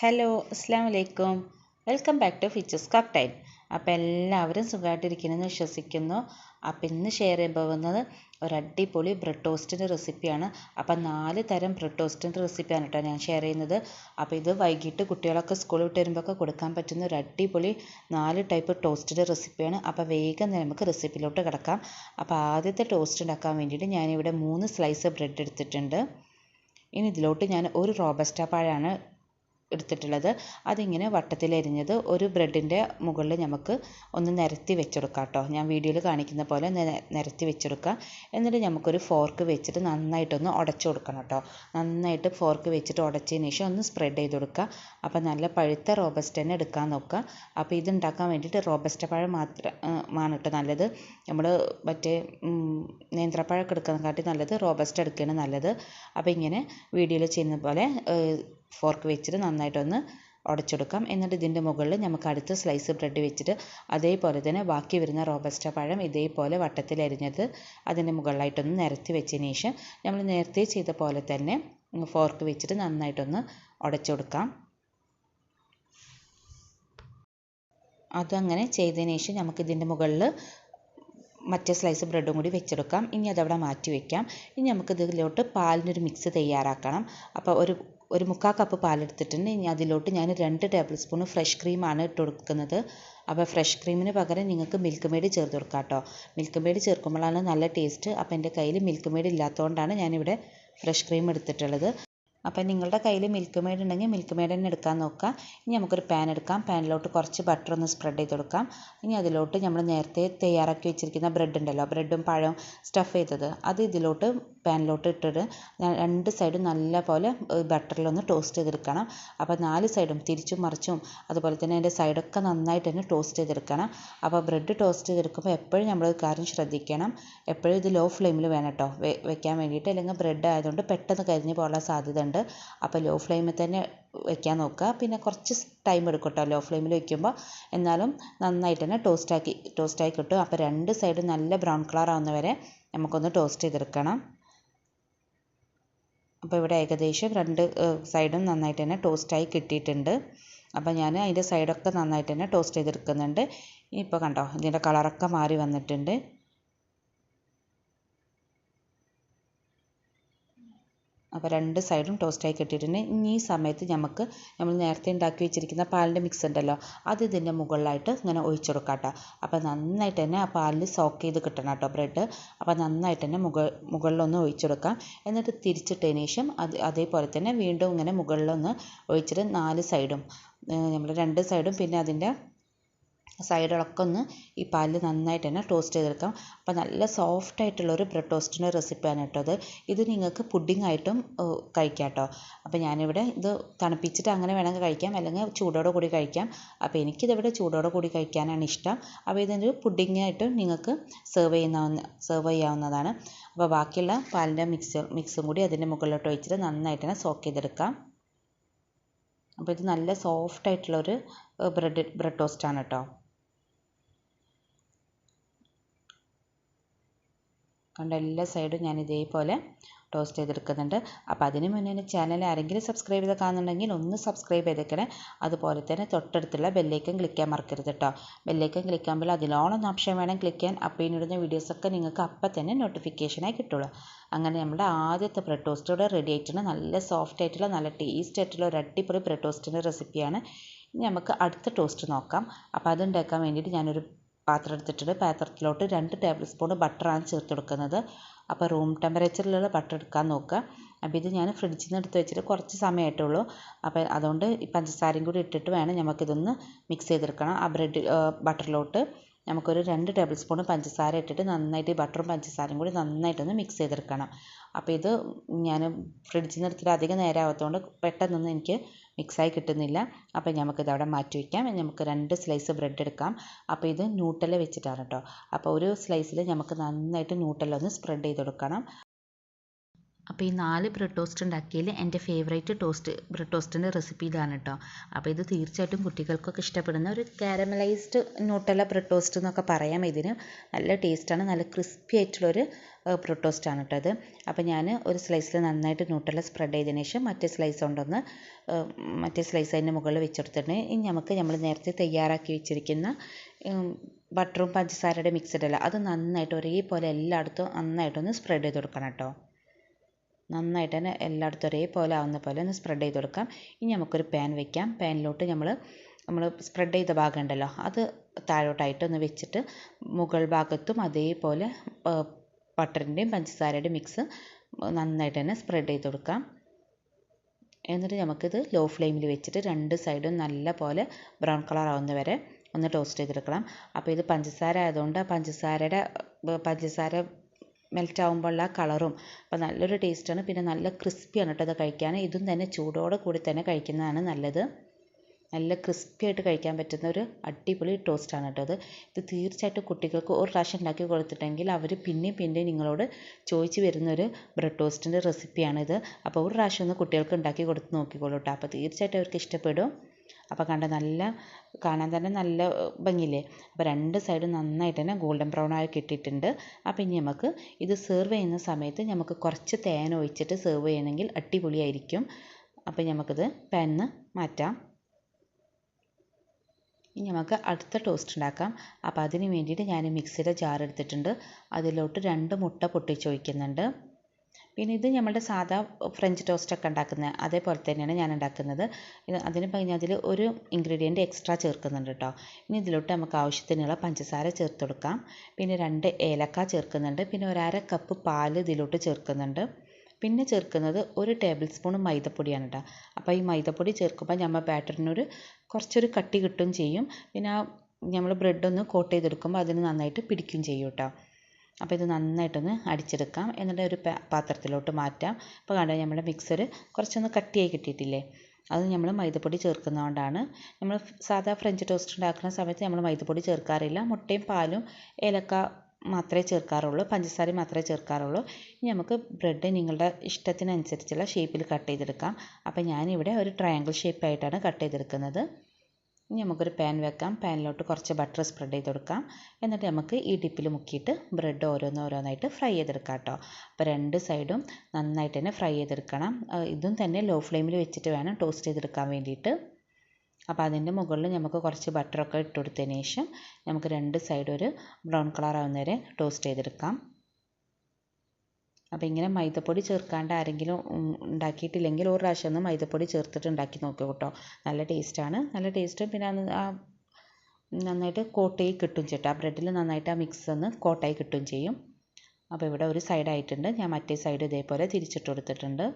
Hello അസ്സാം വലൈക്കും welcome back to features കക്ടൈൻ അപ്പോൾ എല്ലാവരും സുഖമായിട്ടിരിക്കണമെന്ന് വിശ്വസിക്കുന്നു. അപ്പോൾ ഇന്ന് ഷെയർ ചെയ്യാൻ പോകുന്നത് ഒരു അടിപൊളി ബ്രെഡ് ടോസ്റ്റിന്റെ റെസിപ്പിയാണ് അപ്പോൾ നാല് തരം ബ്രെഡ് ടോസ്റ്റിന്റെ റെസിപ്പിയാണ് കേട്ടോ ഞാൻ ഷെയർ ചെയ്യുന്നത്. അപ്പോൾ ഇത് വൈകിട്ട് കുട്ടികളൊക്കെ സ്കൂളിൽ വിട്ട് വരുമ്പോഴൊക്കെ കൊടുക്കാൻ പറ്റുന്ന ഒരു അടിപൊളി നാല് ടൈപ്പ് ടോസ്റ്റിന്റെ റെസിപ്പിയാണ് അപ്പോൾ വേഗം നമുക്ക് റെസിപ്പിയിലോട്ട് കിടക്കാം. അപ്പോൾ ആദ്യത്തെ ടോസ്റ്റ് ഉണ്ടാക്കാൻ വേണ്ടിയിട്ട് ഞാനിവിടെ മൂന്ന് സ്ലൈസ് ബ്രെഡ് എടുത്തിട്ടുണ്ട്. ഇനി ഇതിലോട്ട് ഞാൻ ഒരു റോബസ്റ്റ പഴമാണ് എടുത്തിട്ടുള്ളത്. അതിങ്ങനെ വട്ടത്തിൽ വട്ടത്തിലരിഞ്ഞത് ഒരു ബ്രെഡിന്റെ മുകളിൽ നമുക്ക് ഒന്ന് നിരത്തി വെച്ചെടുക്കാം കേട്ടോ. ഞാൻ വീഡിയോയിൽ കാണിക്കുന്ന പോലെ നിരത്തി വെച്ചെടുക്കുക എന്നിട്ട് നമുക്കൊരു ഫോർക്ക് വെച്ചിട്ട് നന്നായിട്ടൊന്ന് ഉടച്ചു കൊടുക്കണം കേട്ടോ. നന്നായിട്ട് ഫോർക്ക് വെച്ചിട്ട് ഉടച്ചതിന് ശേഷം ഒന്ന് സ്പ്രെഡ് ചെയ്ത് കൊടുക്കുക. അപ്പോൾ നല്ല പഴുത്ത റോബസ്റ്റ് തന്നെ എടുക്കാൻ നോക്കുക. അപ്പോൾ ഇതുണ്ടാക്കാൻ വേണ്ടിയിട്ട് റോബസ്റ്റ പഴം മാത്രമാണ് കേട്ടോ നല്ലത്. നമ്മൾ മറ്റേ നേന്ത്രപ്പഴമൊക്കെ എടുക്കുന്നതിനെക്കാട്ടി നല്ലത് റോബസ്റ്റ് എടുക്കുകയാണ് നല്ലത്. അപ്പോൾ ഇങ്ങനെ വീഡിയോയിൽ ചെയ്യുന്ന പോലെ ഫോർക്ക് വെച്ചിട്ട് നന്നായിട്ടൊന്ന് ഉടച്ചെടുക്കാം. എന്നിട്ട് ഇതിന്റെ മുകളിൽ നമുക്ക് അടുത്ത സ്ലൈസ് ബ്രെഡ് വെച്ചിട്ട് അതേപോലെ തന്നെ ബാക്കി വരുന്ന റോബസ്റ്റ പഴം ഇതേപോലെ വട്ടത്തിൽ അരിഞ്ഞത് അതിന്റെ മുകളിലായിട്ടൊന്ന് നിരത്തി വെച്ചതിന് ശേഷം നമ്മൾ നേരത്തെ ചെയ്ത പോലെ തന്നെ ഫോർക്ക് വെച്ചിട്ട് നന്നായിട്ടൊന്ന് ഉടച്ചെടുക്കാം. അതങ്ങനെ ചെയ്തതിന് ശേഷം നമുക്ക് ഇതിന്റെ മുകളിൽ മറ്റേ സ്ലൈസ് ബ്രെഡും കൂടി വെച്ചെടുക്കാം. ഇനി അതവിടെ മാറ്റി വയ്ക്കാം ഇനി നമുക്ക് ഇതിലോട്ട് പാലിനൊരു മിക്സ് തയ്യാറാക്കണം. അപ്പോൾ ഒരു ഒരു മുക്കാൽ കപ്പ് പാലെടുത്തിട്ടുണ്ട്. ഇനി അതിലോട്ട് ഞാൻ രണ്ട് ടേബിൾ സ്പൂൺ ഫ്രഷ് ക്രീമാണ് ഇട്ട് കൊടുക്കുന്നത്. അപ്പോൾ ഫ്രഷ് ക്രീമിന് പകരം നിങ്ങൾക്ക് മിൽക്ക് മെയ്ഡ് ചേർത്ത് കൊടുക്കാം കേട്ടോ മിൽക്ക് മെയ്ഡ് ചേർക്കുമ്പോഴാണ് നല്ല ടേസ്റ്റ് അപ്പോൾ എന്റെ കയ്യിൽ മിൽക്ക് മെയ്ഡ് ഇല്ലാത്തതുകൊണ്ടാണ് ഞാനിവിടെ ഫ്രഷ് ക്രീം എടുത്തിട്ടുള്ളത്. അപ്പോൾ നിങ്ങളുടെ കയ്യിൽ മിൽക്ക് മെയ്ഡ് ഉണ്ടെങ്കിൽ മിൽക്ക് മെയ്ഡ് തന്നെ എടുക്കാൻ നോക്കുക. ഇനി നമുക്കൊരു പാൻ എടുക്കാം. പാനിലോട്ട് കുറച്ച് ബട്ടർ ഒന്ന് സ്പ്രെഡ് ചെയ്ത് കൊടുക്കാം. ഇനി അതിലോട്ട് നമ്മൾ നേരത്തെ തയ്യാറാക്കി വെച്ചിരിക്കുന്ന ബ്രെഡ് ഉണ്ടല്ലോ ബ്രെഡും പഴവും സ്റ്റഫ് ചെയ്തത്. അത് ഇതിലോട്ട് പാനിലോട്ട് ഇട്ടിട്ട് രണ്ട് സൈഡും നല്ല പോലെ ബട്ടറിലൊന്ന് ടോസ്റ്റ് ചെയ്തെടുക്കണം. അപ്പോൾ നാല് സൈഡും തിരിച്ചും മറിച്ചും അതുപോലെ തന്നെ അതിന്റെ സൈഡൊക്കെ നന്നായിട്ട് തന്നെ ടോസ്റ്റ് ചെയ്തെടുക്കണം. അപ്പോൾ ബ്രെഡ് ടോസ്റ്റ് ചെയ്തെടുക്കുമ്പോൾ എപ്പോഴും നമ്മൾ കാര്യം ശ്രദ്ധിക്കണം. എപ്പോഴും ഇത് ലോ ഫ്ലെയിമിൽ വേണം കേട്ടോ വെക്കാൻ വേണ്ടിയിട്ട്. അല്ലെങ്കിൽ ബ്രെഡ് ആയതുകൊണ്ട് പെട്ടെന്ന് കരിഞ്ഞു പോകാനുള്ള സാധ്യത ഉണ്ട്. അപ്പോൾ ലോ ഫ്ലെയിമിൽ തന്നെ വെക്കാൻ നോക്കുക. പിന്നെ കുറച്ച് ടൈം എടുക്കും കേട്ടോ ലോ ഫ്ലെയിമിൽ വെക്കുമ്പോൾ എന്നാലും നന്നായിട്ട് തന്നെ ടോസ്റ്റാക്കി ടോസ്റ്റായി കിട്ടും. അപ്പോൾ രണ്ട് സൈഡും നല്ല ബ്രൗൺ കളർ ആവുന്ന വരെ നമുക്കൊന്ന് ടോസ്റ്റ് ചെയ്തെടുക്കണം. അപ്പോൾ ഇവിടെ ഏകദേശം രണ്ട് സൈഡും നന്നായിട്ട് തന്നെ ടോസ്റ്റായി കിട്ടിയിട്ടുണ്ട്. അപ്പോൾ ഞാൻ അതിന്റെ സൈഡൊക്കെ നന്നായിട്ട് തന്നെ ടോസ്റ്റ് ചെയ്തെടുക്കുന്നുണ്ട്. ഇപ്പോൾ കണ്ടോ ഇതിന്റെ കളറൊക്കെ മാറി വന്നിട്ടുണ്ട്. അപ്പോൾ രണ്ട് സൈഡും ടോസ്റ്റായി കിട്ടിയിട്ടുണ്ട്. ഇനി ഈ സമയത്ത് നമുക്ക് നമ്മൾ നേരത്തെ ഉണ്ടാക്കി വെച്ചിരിക്കുന്ന പാലിന്റെ മിക്സ് ഉണ്ടല്ലോ അത് ഇതിന്റെ മുകളിലായിട്ട് ഇങ്ങനെ ഒഴിച്ചു കൊടുക്കാം കേട്ടോ. അപ്പോൾ നന്നായിട്ട് തന്നെ ആ പാലിൽ സോക്ക് ചെയ്ത് കിട്ടണം കേട്ടോ ബ്രെഡ് അപ്പോൾ നന്നായിട്ട് തന്നെ മുകൾ മുകളിലൊന്ന് ഒഴിച്ചു കൊടുക്കാം. എന്നിട്ട് തിരിച്ചിട്ടതിന് ശേഷം അത് അതേപോലെ തന്നെ വീണ്ടും ഇങ്ങനെ മുകളിലൊന്ന് ഒഴിച്ചിട്ട് നാല് സൈഡും നമ്മൾ രണ്ട് സൈഡും പിന്നെ അതിന്റെ സൈഡുകളൊക്കെ ഒന്ന് ഈ പാലിൽ നന്നായിട്ട് തന്നെ ടോസ്റ്റ് ചെയ്തെടുക്കാം. അപ്പോൾ നല്ല സോഫ്റ്റ് ആയിട്ടുള്ള ഒരു ബ്രെഡ് ടോസ്റ്റിന്റെ റെസിപ്പിയാണ് കേട്ടോ അത് ഇത് നിങ്ങൾക്ക് പുഡിംഗ് ആയിട്ടും കഴിക്കാം കേട്ടോ. അപ്പോൾ ഞാനിവിടെ ഇത് തണുപ്പിച്ചിട്ട് അങ്ങനെ വേണമെങ്കിൽ കഴിക്കാം. അല്ലെങ്കിൽ ചൂടോടെ കൂടി കഴിക്കാം. അപ്പോൾ എനിക്കിതിവിടെ ചൂടോടെ കൂടി കഴിക്കാനാണ് ഇഷ്ടം. അപ്പോൾ ഇതൊരു പുഡിംഗ് ആയിട്ടും നിങ്ങൾക്ക് സെർവ് ചെയ്യുന്ന സെർവ് ചെയ്യാവുന്നതാണ്. അപ്പോൾ ബാക്കിയുള്ള പാലിന്റെ മിക്സ് മിക്സും കൂടി അതിന്റെ മുകളിലോട്ട് ഒഴിച്ചിട്ട് നന്നായിട്ട് തന്നെ സോക്ക് ചെയ്തെടുക്കാം. അപ്പോൾ ഇത് നല്ല സോഫ്റ്റ് ആയിട്ടുള്ളൊരു ബ്രെഡ് ബ്രെഡ് ടോസ്റ്റാണ് കേട്ടോ. കണ്ട എല്ലാ സൈഡും ഞാൻ ഇതേപോലെ ടോസ്റ്റ് ചെയ്തെടുക്കുന്നുണ്ട്. അപ്പോൾ അതിന് മുന്നേ ചാനൽ ആരെങ്കിലും സബ്സ്ക്രൈബ് ചെയ്ത് കാണുന്നുണ്ടെങ്കിൽ ഒന്ന് സബ്സ്ക്രൈബ് ചെയ്തേക്കണേ. അതുപോലെ തന്നെ തൊട്ടടുത്തുള്ള ബെല്ലേക്കൻ ക്ലിക്ക് ചെയ്യാൻ മറക്കരുത് കേട്ടോ ബെല്ലേക്കൻ ക്ലിക്ക് ചെയ്യുമ്പോൾ അതിലോളം ഓപ്ഷൻ വേണം ക്ലിക്ക് ചെയ്യാൻ. അപ്പോൾ ഇനിടുന്ന വീഡിയോസൊക്കെ നിങ്ങൾക്ക് അപ്പം തന്നെ നോട്ടിഫിക്കേഷനായി കിട്ടുള്ളൂ. അങ്ങനെ നമ്മുടെ ആദ്യത്തെ ബ്രെഡ് ടോസ്റ്റ് റെഡി ആയിട്ടുണ്ട്. നല്ല സോഫ്റ്റ് ആയിട്ടുള്ള നല്ല ടേസ്റ്റ് ആയിട്ടുള്ള ഒരു അടിപൊളി ബ്രെഡ് ടോസ്റ്റിന്റെ റെസിപ്പിയാണ് ഇനി നമുക്ക് അടുത്ത ടോസ്റ്റ് നോക്കാം. അപ്പോൾ അതുണ്ടാക്കാൻ വേണ്ടിയിട്ട് ഞാനൊരു പാത്രം എടുത്തിട്ടുണ്ട്. പാത്രത്തിലോട്ട് രണ്ട് ടേബിൾ സ്പൂൺ ബട്ടറാണ് ചേർത്ത് കൊടുക്കുന്നത്. അപ്പോൾ റൂം ടെമ്പറേച്ചറിലുള്ള ബട്ടർ എടുക്കാൻ നോക്കുക. അപ്പോൾ ഇത് ഞാൻ ഫ്രിഡ്ജിൽ നിന്ന് എടുത്ത് വെച്ചിട്ട് കുറച്ച് സമയമായിട്ടുള്ളൂ അപ്പോൾ അതുകൊണ്ട് ഈ പഞ്ചസാരയും കൂടി ഇട്ടിട്ട് വേണം നമുക്കിതൊന്ന് മിക്സ് ചെയ്തെടുക്കണം. ആ ബ്രെഡ് ബട്ടറിലോട്ട് നമുക്കൊരു രണ്ട് ടേബിൾ സ്പൂൺ പഞ്ചസാര ഇട്ടിട്ട് നന്നായിട്ട് ഈ ബട്ടറും പഞ്ചസാരയും കൂടി നന്നായിട്ടൊന്ന് മിക്സ് ചെയ്തെടുക്കണം. അപ്പോൾ ഇത് ഞാൻ ഫ്രിഡ്ജിൽ നിന്ന് എടുത്തിട്ട് അധികം നേരം ആവാത്തതുകൊണ്ട് പെട്ടെന്നൊന്നും എനിക്ക് മിക്സായി കിട്ടുന്നില്ല. അപ്പോൾ നമുക്കിത് അവിടെ മാറ്റി വയ്ക്കാം. നമുക്ക് രണ്ട് സ്ലൈസ് ബ്രെഡ് എടുക്കാം. അപ്പോൾ ഇത് ന്യൂട്ടല വെച്ചിട്ടാണ് കേട്ടോ അപ്പോൾ ഒരു സ്ലൈസിൽ നമുക്ക് നന്നായിട്ട് ന്യൂട്ടല ഒന്ന് സ്പ്രെഡ് ചെയ്ത് കൊടുക്കണം. അപ്പോൾ ഈ നാല് ബ്രെഡ് ടോസ്റ്റ് ഉണ്ടാക്കിയതിൽ എന്റെ ഫേവറേറ്റ് ടോസ്റ്റ് ബ്രെഡ് ടോസ്റ്റിന്റെ റെസിപ്പി ഇതാണ് കേട്ടോ അപ്പോൾ ഇത് തീർച്ചയായിട്ടും കുട്ടികൾക്കൊക്കെ ഇഷ്ടപ്പെടുന്ന ഒരു കാരമലൈസ്ഡ് നോട്ടല ബ്രെഡ് ടോസ്റ്റ് എന്നൊക്കെ പറയാം ഇതിന്. നല്ല ടേസ്റ്റാണ് നല്ല ക്രിസ്പി ആയിട്ടുള്ളൊരു ബ്രെഡ് ടോസ്റ്റ് ആണ് കേട്ടോ അത് അപ്പോൾ ഞാൻ ഒരു സ്ലൈസിൽ നന്നായിട്ട് നോട്ടല സ്പ്രെഡ് ചെയ്തതിന് ശേഷം മറ്റേ സ്ലൈസ് കൊണ്ടൊന്ന് മറ്റേ സ്ലൈസ് അതിന്റെ മുകളിൽ വെച്ചെടുത്തിട്ടുണ്ട് ഇനി നമുക്ക് നമ്മൾ നേരത്തെ തയ്യാറാക്കി വെച്ചിരിക്കുന്ന ബട്ടറും പഞ്ചസാരയുടെ മിക്സഡ് അല്ല അത് നന്നായിട്ട് ഒരേപോലെ എല്ലായിടത്തും നന്നായിട്ടൊന്ന് സ്പ്രെഡ് ചെയ്ത് കൊടുക്കണം കേട്ടോ നന്നായിട്ട് തന്നെ എല്ലായിടത്തും ഒരേപോലെ ആവുന്ന പോലെ ഒന്ന് സ്പ്രെഡ് ചെയ്ത് കൊടുക്കാം. ഇനി നമുക്കൊരു പാൻ വെക്കാം. പാനിലോട്ട് നമ്മൾ നമ്മൾ സ്പ്രെഡ് ചെയ്ത ഭാഗം ഉണ്ടല്ലോ അത് താഴോട്ടായിട്ട് ഒന്ന് വെച്ചിട്ട് മുകൾ ഭാഗത്തും അതേപോലെ ബട്ടറിന്റെയും പഞ്ചസാരയുടെയും മിക്സ് നന്നായിട്ട് തന്നെ സ്പ്രെഡ് ചെയ്ത് കൊടുക്കാം. എന്നിട്ട് നമുക്കിത് ലോ ഫ്ലെയിമിൽ വെച്ചിട്ട് രണ്ട് സൈഡും നല്ല പോലെ ബ്രൗൺ കളർ ആവുന്ന വരെ ഒന്ന് ടോസ്റ്റ് ചെയ്തെടുക്കണം. അപ്പോൾ ഇത് പഞ്ചസാര ആയതുകൊണ്ട് പഞ്ചസാരയുടെ പഞ്ചസാര മെൽറ്റ് ആകുമ്പോഴുള്ള കളറും. അപ്പോൾ നല്ലൊരു ടേസ്റ്റാണ്. പിന്നെ നല്ല ക്രിസ്പിയാണ് കേട്ടോ ഇത് കഴിക്കാൻ ഇതും തന്നെ ചൂടോടെ കൂടി തന്നെ കഴിക്കുന്നതാണ് നല്ലത്. നല്ല ക്രിസ്പി ആയിട്ട് കഴിക്കാൻ പറ്റുന്ന ഒരു അടിപൊളി ടോസ്റ്റാണ് കേട്ടോ ഇത്. ഇത് തീർച്ചയായിട്ടും കുട്ടികൾക്ക് ഒരു പ്രാവശ്യം ഉണ്ടാക്കി കൊടുത്തിട്ടെങ്കിൽ അവർ പിന്നെയും പിന്നെയും നിങ്ങളോട് ചോദിച്ച് വരുന്ന ഒരു ബ്രെഡ് ടോസ്റ്റിന്റെ റെസിപ്പിയാണിത് അപ്പോൾ ഒരു പ്രാവശ്യം ഒന്ന് കുട്ടികൾക്ക് ഉണ്ടാക്കി കൊടുത്ത് നോക്കിക്കോളൂ കേട്ടോ. അപ്പോൾ തീർച്ചയായിട്ടും അവർക്ക് ഇഷ്ടപ്പെടും. അപ്പോൾ കണ്ട നല്ല കാണാൻ തന്നെ നല്ല ഭംഗിയില്ലേ? അപ്പോൾ രണ്ട് സൈഡും നന്നായിട്ട് തന്നെ ഗോൾഡൻ ബ്രൗൺ ആയി കിട്ടിയിട്ടുണ്ട്. അപ്പോൾ ഇനി നമുക്ക് ഇത് സെർവ് ചെയ്യുന്ന സമയത്ത് നമുക്ക് കുറച്ച് തേൻ ഒഴിച്ചിട്ട് സെർവ് ചെയ്യണമെങ്കിൽ അടിപൊളിയായിരിക്കും. അപ്പോൾ നമുക്കിത് പാനിന്ന് മാറ്റാം. ഇനി നമുക്ക് അടുത്ത ടോസ്റ്റ് ഉണ്ടാക്കാം. അപ്പോൾ അതിന് വേണ്ടിയിട്ട് ഞാൻ മിക്സിയുടെ ജാർ എടുത്തിട്ടുണ്ട്. അതിലോട്ട് രണ്ട് മുട്ട പൊട്ടിച്ചൊഴിക്കുന്നുണ്ട്. പിന്നെ ഇത് നമ്മളുടെ സാധാ ഫ്രഞ്ച് ടോസ്റ്റൊക്കെ ഉണ്ടാക്കുന്ന അതേപോലെ തന്നെയാണ് ഞാൻ ഉണ്ടാക്കുന്നത്. ഇത് അതിന് അതിൽ ഒരു ഇൻഗ്രീഡിയന്റ് എക്സ്ട്രാ ചേർക്കുന്നുണ്ട് കേട്ടോ ഇനി ഇതിലോട്ട് നമുക്ക് ആവശ്യത്തിനുള്ള പഞ്ചസാര ചേർത്ത് കൊടുക്കാം. പിന്നെ രണ്ട് ഏലക്ക ചേർക്കുന്നുണ്ട്. പിന്നെ ഒരു അര കപ്പ് പാൽ ഇതിലോട്ട് ചേർക്കുന്നുണ്ട്. പിന്നെ ചേർക്കുന്നത് ഒരു ടേബിൾ സ്പൂൺ മൈദപ്പൊടിയാണ് കേട്ടോ അപ്പോൾ ഈ മൈദപ്പൊടി ചേർക്കുമ്പോൾ നമ്മൾ ബാറ്ററിനൊരു കുറച്ചൊരു കട്ടി കിട്ടുകയും ചെയ്യും. പിന്നെ ആ നമ്മൾ ബ്രെഡ് ഒന്ന് കോട്ട് ചെയ്തെടുക്കുമ്പോൾ അതിന് നന്നായിട്ട് പിടിക്കുകയും ചെയ്യും കേട്ടോ അപ്പോൾ ഇത് നന്നായിട്ടൊന്ന് അടിച്ചെടുക്കാം. എന്നിട്ട് ഒരു പാത്രത്തിലോട്ട് മാറ്റാം. അപ്പോൾ കണ്ടോ നമ്മുടെ മിക്സർ കുറച്ചൊന്ന് കട്ടിയായി കിട്ടിയിട്ടില്ലേ? അത് നമ്മൾ മൈദപ്പൊടി ചേർക്കുന്നതുകൊണ്ടാണ് നമ്മൾ സാധാ ഫ്രഞ്ച് ടോസ്റ്റ് ഉണ്ടാക്കുന്ന സമയത്ത് നമ്മൾ മൈദപ്പൊടി ചേർക്കാറില്ല. മുട്ടയും പാലും ഏലക്ക മാത്രമേ ചേർക്കാറുള്ളൂ. പഞ്ചസാര മാത്രമേ ചേർക്കാറുള്ളൂ. ഇനി നമുക്ക് ബ്രെഡ് നിങ്ങളുടെ ഇഷ്ടത്തിനനുസരിച്ചുള്ള ഷേപ്പിൽ കട്ട് ചെയ്തെടുക്കാം. അപ്പോൾ ഞാനിവിടെ ഒരു ട്രയാങ്കിൾ ഷേപ്പായിട്ടാണ് കട്ട് ചെയ്തെടുക്കുന്നത്. ഇനി നമുക്കൊരു പാൻ വെക്കാം. പാനിലോട്ട് കുറച്ച് ബട്ടർ സ്പ്രെഡ് ചെയ്ത് കൊടുക്കാം. എന്നിട്ട് നമുക്ക് ഈ ഡിപ്പിൽ മുക്കിയിട്ട് ബ്രെഡ് ഓരോന്ന് ഓരോന്നായിട്ട് ഫ്രൈ ചെയ്തെടുക്കാം കേട്ടോ അപ്പോൾ രണ്ട് സൈഡും നന്നായിട്ട് തന്നെ ഫ്രൈ ചെയ്തെടുക്കണം. ഇതും തന്നെ ലോ ഫ്ലെയിമിൽ വെച്ചിട്ട് വേണം ടോസ്റ്റ് ചെയ്തെടുക്കാൻ വേണ്ടിയിട്ട്. അപ്പോൾ അതിന്റെ മുകളിൽ നമുക്ക് കുറച്ച് ബട്ടറൊക്കെ ഇട്ട് കൊടുത്തതിന് ശേഷം നമുക്ക് രണ്ട് സൈഡും ഒരു ബ്രൗൺ കളർ ആവുന്നവരെ ടോസ്റ്റ് ചെയ്തെടുക്കാം. അപ്പോൾ ഇങ്ങനെ മൈദപ്പൊടി ചേർക്കാണ്ട് ആരെങ്കിലും ഉണ്ടാക്കിയിട്ടില്ലെങ്കിൽ ഒരു പ്രാവശ്യം ഒന്ന് മൈദപ്പൊടി ചേർത്തിട്ട് ഉണ്ടാക്കി നോക്കുക കേട്ടോ. നല്ല ടേസ്റ്റാണ് നല്ല ടേസ്റ്റും പിന്നെ ആ നന്നായിട്ട് കോട്ടായി കിട്ടും ചേട്ടാ. ബ്രെഡിൽ നന്നായിട്ട് ആ മിക്സ് ഒന്ന് കോട്ടായി കിട്ടും ചെയ്യും. അപ്പോൾ ഇവിടെ ഒരു സൈഡ് ആയിട്ടുണ്ട്. ഞാൻ മറ്റേ സൈഡ് ഇതേപോലെ തിരിച്ചിട്ട് കൊടുത്തിട്ടുണ്ട്.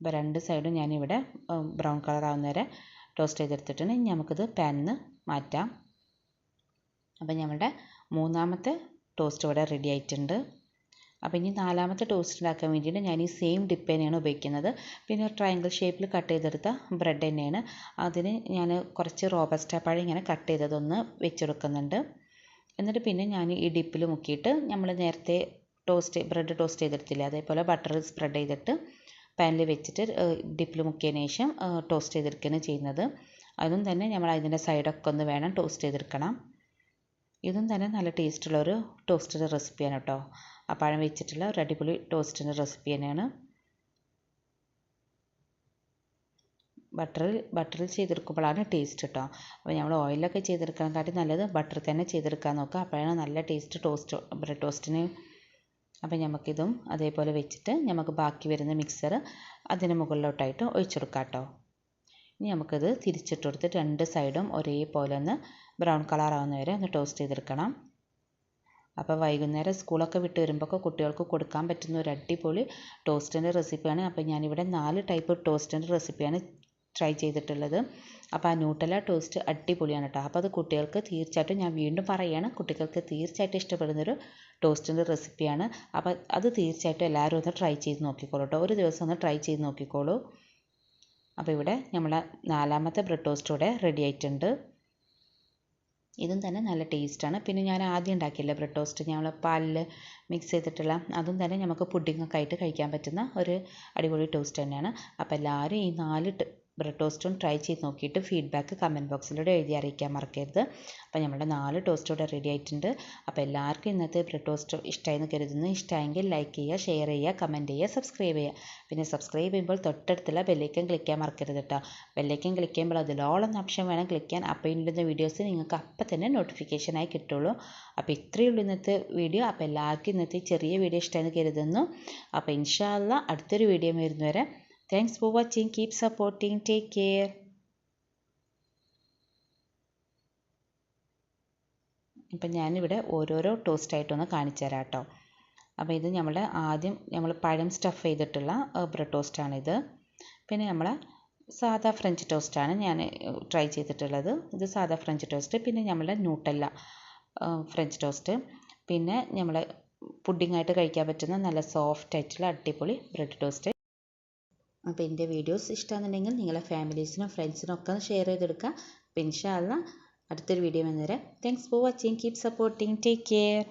അപ്പോൾ രണ്ട് സൈഡും ഞാനിവിടെ ബ്രൗൺ കളർ ആവുന്ന വരെ ടോസ്റ്റ് ചെയ്തെടുത്തിട്ടുണ്ട്. ഇനി നമുക്കിത് പാനിൽ നിന്ന് മാറ്റാം. അപ്പോൾ നമ്മുടെ മൂന്നാമത്തെ ടോസ്റ്റ് ഇവിടെ റെഡി ആയിട്ടുണ്ട്. അപ്പോൾ ഇനി നാലാമത്തെ ടോസ്റ്റ് ഉണ്ടാക്കാൻ വേണ്ടിയിട്ട് ഞാൻ ഈ സെയിം ഡിപ്പ് തന്നെയാണ് ഉപയോഗിക്കുന്നത്. പിന്നെ ട്രയാങ്കിൾ ഷേപ്പിൽ കട്ട് ചെയ്തെടുത്ത ബ്രെഡ് തന്നെയാണ്. അതിന് ഞാൻ കുറച്ച് റോബസ്റ്റ പഴം ഇങ്ങനെ കട്ട് ചെയ്തതൊന്ന് വെച്ചെടുക്കുന്നുണ്ട്. എന്നിട്ട് പിന്നെ ഞാൻ ഈ ഡിപ്പിൽ മുക്കിയിട്ട് നമ്മൾ നേരത്തെ ടോസ്റ്റ് ബ്രെഡ് ടോസ്റ്റ് ചെയ്തെടുത്തില്ലേ അതേപോലെ ബട്ടർ സ്പ്രെഡ് ചെയ്തിട്ട് പാനിൽ വെച്ചിട്ട് ഡിപ്പിൽ മുക്കിയതിന് ശേഷം ടോസ്റ്റ് ചെയ്തെടുക്കുകയാണ് ചെയ്യുന്നത്. അതും തന്നെ നമ്മൾ അതിന്റെ സൈഡൊക്കെ ഒന്ന് വേണം ടോസ്റ്റ് ചെയ്തെടുക്കണം. ഇതും തന്നെ നല്ല ടേസ്റ്റുള്ള ഒരു ടോസ്റ്റിന്റെ റെസിപ്പിയാണ് കേട്ടോ ആ വെച്ചിട്ടുള്ള ഒരു അടിപൊളി ടോസ്റ്റിന്റെ റെസിപ്പി തന്നെയാണ്. ബട്ടറിൽ ബട്ടറിൽ ചെയ്തെടുക്കുമ്പോഴാണ് ടേസ്റ്റ് കേട്ടോ അപ്പോൾ നമ്മൾ ഓയിലൊക്കെ ചെയ്തെടുക്കാനെക്കാട്ടി നല്ലത് ബട്ടറിൽ തന്നെ ചെയ്തെടുക്കാൻ നോക്കുക. അപ്പോഴാണ് നല്ല ടേസ്റ്റ് ടോസ്റ്റ് ബ്രെഡ് ടോസ്റ്റിന് അപ്പോൾ നമുക്കിതും അതേപോലെ വെച്ചിട്ട് നമുക്ക് ബാക്കി വരുന്ന മിക്സർ അതിന് മുകളിലോട്ടായിട്ട് ഒഴിച്ചു കൊടുക്കാം കേട്ടോ ഇനി നമുക്കിത് തിരിച്ചിട്ട് കൊടുത്ത് രണ്ട് സൈഡും ഒരേപോലെ ഒന്ന് ബ്രൗൺ കളർ ആവുന്ന വരെ ഒന്ന് ടോസ്റ്റ് ചെയ്തെടുക്കണം. അപ്പോൾ വൈകുന്നേരം സ്കൂളൊക്കെ വിട്ട് വരുമ്പോൾ കുട്ടികൾക്ക് കൊടുക്കാൻ പറ്റുന്ന ഒരു അടിപൊളി ടോസ്റ്റിന്റെ റെസിപ്പിയാണ്. അപ്പോൾ ഞാനിവിടെ നാല് ടൈപ്പ് ടോസ്റ്റിന്റെ റെസിപ്പിയാണ് ട്രൈ ചെയ്തിട്ടുള്ളത്. അപ്പോൾ ആ ന്യൂട്ടല ടോസ്റ്റ് അടിപൊളിയാണ് കേട്ടോ. അപ്പോൾ അത് കുട്ടികൾക്ക് തീർച്ചയായിട്ടും ഞാൻ വീണ്ടും പറയുകയാണ് കുട്ടികൾക്ക് തീർച്ചയായിട്ടും ഇഷ്ടപ്പെടുന്നൊരു ടോസ്റ്റിന്റെ റെസിപ്പിയാണ്. അപ്പോൾ അത് തീർച്ചയായിട്ടും എല്ലാവരും ഒന്ന് ട്രൈ ചെയ്ത് നോക്കിക്കോളൂ കേട്ടോ. ഒരു ദിവസം ഒന്ന് ട്രൈ ചെയ്ത് നോക്കിക്കോളൂ. അപ്പോൾ ഇവിടെ നമ്മളെ നാലാമത്തെ ബ്രെഡ് ടോസ്റ്റ് ഇവിടെ റെഡി ആയിട്ടുണ്ട്. ഇതും തന്നെ നല്ല ടേസ്റ്റാണ്. പിന്നെ ഞാൻ ആദ്യം ഉണ്ടാക്കിയില്ല ബ്രെഡ് ടോസ്റ്റ്. ഞങ്ങൾ പാലിൽ മിക്സ് ചെയ്തിട്ടുള്ള അതും തന്നെ നമുക്ക് പുഡിങ്ങൊക്കെ ആയിട്ട് കഴിക്കാൻ പറ്റുന്ന ഒരു അടിപൊളി ടോസ്റ്റ് തന്നെയാണ്. അപ്പോൾ എല്ലാവരും ഈ നാല് ബ്രെഡ് ടോസ്റ്റും ട്രൈ ചെയ്ത് നോക്കിയിട്ട് ഫീഡ്ബാക്ക് കമന്റ് ബോക്സിലൂടെ എഴുതി അറിയിക്കാൻ മറക്കരുത്. അപ്പോൾ നമ്മുടെ നാല് ടോസ്റ്റ് ഇവിടെ റെഡി ആയിട്ടുണ്ട്. അപ്പോൾ എല്ലാവർക്കും ഇന്നത്തെ ബ്രെഡ് ടോസ്റ്റ് ഇഷ്ടമായെന്ന് കരുതുന്നു. ഇഷ്ടമായെങ്കിൽ ലൈക്ക് ചെയ്യുക ഷെയർ ചെയ്യുക കമന്റ് ചെയ്യുക സബ്സ്ക്രൈബ് ചെയ്യുക. പിന്നെ സബ്സ്ക്രൈബ് ചെയ്യുമ്പോൾ തൊട്ടടുത്തുള്ള ബെല്ലൈക്കൻ ക്ലിക്ക് ചെയ്യാൻ മറക്കരുത് കേട്ടോ ബെല്ലൈക്കൻ ക്ലിക്ക് ചെയ്യുമ്പോൾ അതിലോളം ഓപ്ഷൻ വേണം ക്ലിക്ക് ചെയ്യാൻ. അപ്പോൾ ഇടുന്ന വീഡിയോസ് നിങ്ങൾക്ക് അപ്പം തന്നെ നോട്ടിഫിക്കേഷനായി കിട്ടുള്ളൂ. അപ്പോൾ ഇത്രയേ ഉള്ളൂ ഇന്നത്തെ വീഡിയോ അപ്പോൾ എല്ലാവർക്കും ഇന്നത്തെ ചെറിയ വീഡിയോ ഇഷ്ടമായെന്ന് കരുതുന്നു. അപ്പോൾ ഇൻഷാല്ല അടുത്തൊരു വീഡിയോ വരുന്നവരെ thanks for watching. Keep supporting. Take care. ഇപ്പം ഞാനിവിടെ ഓരോരോ ടോസ്റ്റായിട്ടൊന്ന് കാണിച്ചു തരാം കേട്ടോ അപ്പോൾ ഇത് നമ്മൾ ആദ്യം നമ്മൾ പഴം സ്റ്റഫ് ചെയ്തിട്ടുള്ള ബ്രെഡ് ടോസ്റ്റാണിത് പിന്നെ നമ്മൾ സാധാ ഫ്രഞ്ച് ടോസ്റ്റാണ് ഞാൻ ട്രൈ ചെയ്തിട്ടുള്ളത് ഇത് സാധാ ഫ്രഞ്ച് ടോസ്റ്റ് പിന്നെ നമ്മളുടെ ന്യൂട്ടല്ല ഫ്രഞ്ച് ടോസ്റ്റ് പിന്നെ നമ്മൾ പുഡിങ്ങായിട്ട് കഴിക്കാൻ പറ്റുന്ന നല്ല സോഫ്റ്റ് ആയിട്ടുള്ള അടിപൊളി ബ്രെഡ് ടോസ്റ്റ് അപ്പോൾ എന്റെ വീഡിയോസ് ഇഷ്ടമാണെന്നുണ്ടെങ്കിൽ നിങ്ങളെ ഫാമിലീസിനും ഫ്രണ്ട്സിനും ഒക്കെ ഷെയർ ചെയ്തെടുക്കുക അപ്പോൾ ഇൻഷാല്ല അടുത്തൊരു video വന്നേരെ. Thanks for watching keep supporting take care